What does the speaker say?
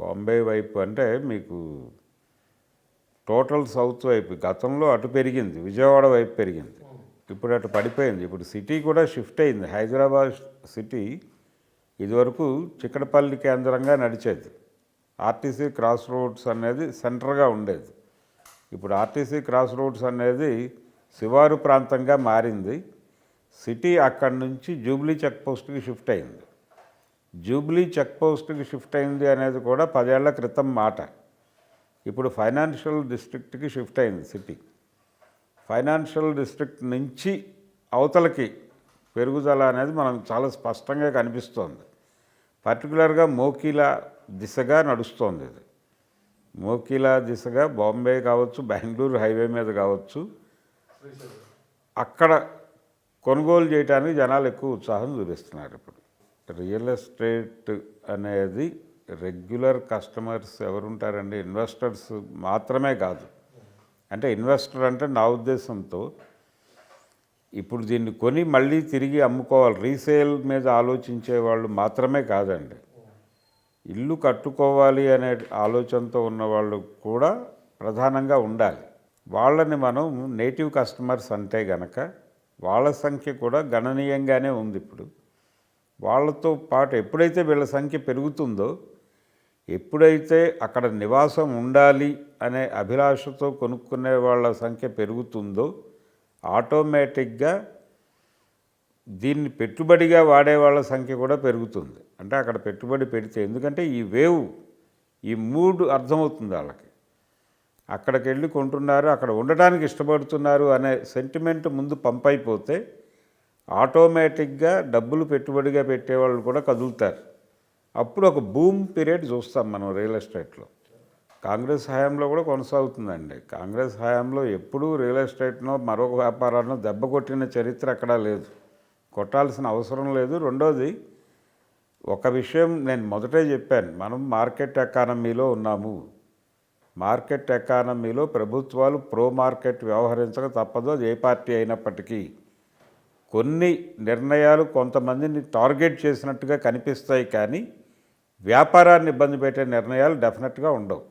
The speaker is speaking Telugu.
బాంబే వైపు అంటే మీకు టోటల్ సౌత్ వైపు గతంలో అటు పెరిగింది విజయవాడ వైపు పెరిగింది. ఇప్పుడు అటు పడిపోయింది. ఇప్పుడు సిటీ కూడా షిఫ్ట్ అయింది. హైదరాబాద్ సిటీ ఇదివరకు చిక్కడపల్లి కేంద్రంగా నడిచేది. ఆర్టీసీ క్రాస్ రోడ్స్ అనేది సెంటర్గా ఉండేది. ఇప్పుడు ఆర్టీసీ క్రాస్ రోడ్స్ అనేది శివారు ప్రాంతంగా మారింది. సిటీ అక్కడి నుంచి జూబ్లీ చెక్ పోస్ట్కి షిఫ్ట్ అయింది. జూబ్లీ చెక్ పోస్ట్కి షిఫ్ట్ అయింది అనేది కూడా పదేళ్ళ క్రితం మాట. ఇప్పుడు ఫైనాన్షియల్ డిస్ట్రిక్ట్కి షిఫ్ట్ అయింది సిటీ. ఫైనాన్షియల్ డిస్ట్రిక్ట్ నుంచి అవతలకి పెరుగుదల అనేది మనం చాలా స్పష్టంగా కనిపిస్తోంది. పర్టికులర్గా మోకిలా దిశగా నడుస్తోంది ఇది. మోకిలా దిశగా బాంబే కావచ్చు బెంగళూరు హైవే మీద కావచ్చు అక్కడ కొనుగోలు చేయడానికి జనాలు ఎక్కువ ఉత్సాహం చూపిస్తున్నారు ఇప్పుడు. రియల్ ఎస్టేట్ అనేది రెగ్యులర్ కస్టమర్స్ ఎవరుంటారండి? ఇన్వెస్టర్స్ మాత్రమే కాదు. అంటే ఇన్వెస్టర్ అంటే నా ఉద్దేశంతో ఇప్పుడు దీన్ని కొని మళ్ళీ తిరిగి అమ్ముకోవాలి. రీసేల్ మీద ఆలోచించే వాళ్ళు మాత్రమే కాదండి. ఇల్లు కట్టుకోవాలి అనే ఆలోచనతో ఉన్న వాళ్ళు కూడా ప్రధానంగా ఉండాలి. వాళ్ళని మనం నేటివ్ కస్టమర్స్ అంటే గనక వాళ్ళ సంఖ్య కూడా గణనీయంగానే ఉంది ఇప్పుడు. వాళ్ళతో పాటు ఎప్పుడైతే వీళ్ళ సంఖ్య పెరుగుతుందో ఎప్పుడైతే అక్కడ నివాసం ఉండాలి అనే అభిలాషతో కొనుక్కునే వాళ్ళ సంఖ్య పెరుగుతుందో ఆటోమేటిక్గా దీన్ని పెట్టుబడిగా వాడే వాళ్ళ సంఖ్య కూడా పెరుగుతుంది. అంటే అక్కడ పెట్టుబడి పెడితే ఎందుకంటే ఈ వేవ్ ఈ మూడ్ అర్థమవుతుంది వాళ్ళకి. అక్కడికి వెళ్ళి కొంటున్నారు అక్కడ ఉండడానికి ఇష్టపడుతున్నారు అనే సెంటిమెంట్ ముందు పంప్ అయిపోతే ఆటోమేటిక్గా డబ్బులు పెట్టుబడిగా పెట్టేవాళ్ళు కూడా కదులుతారు. అప్పుడు ఒక బూమ్ పీరియడ్ చూస్తాం మనం రియల్ ఎస్టేట్లో. కాంగ్రెస్ హయాంలో కూడా కొనసాగుతుందండి. కాంగ్రెస్ హయాంలో ఎప్పుడూ రియల్ ఎస్టేట్నో మరొక వ్యాపారాన్నో దెబ్బ కొట్టిన చరిత్ర అక్కడ లేదు. కొట్టాల్సిన అవసరం లేదు. రెండోది ఒక విషయం నేను మొదటే చెప్పాను. మనం మార్కెట్ ఎకానమీలో ఉన్నాము. మార్కెట్ ఎకానమీలో ప్రభుత్వాలు ప్రో మార్కెట్ వ్యవహరించక తప్పదు. అది ఏ పార్టీ అయినప్పటికీ. కొన్ని నిర్ణయాలు కొంతమందిని టార్గెట్ చేసినట్టుగా కనిపిస్తాయి కానీ వ్యాపారాన్ని ఇబ్బంది పెట్టే నిర్ణయాలు డెఫినెట్గా ఉండవు.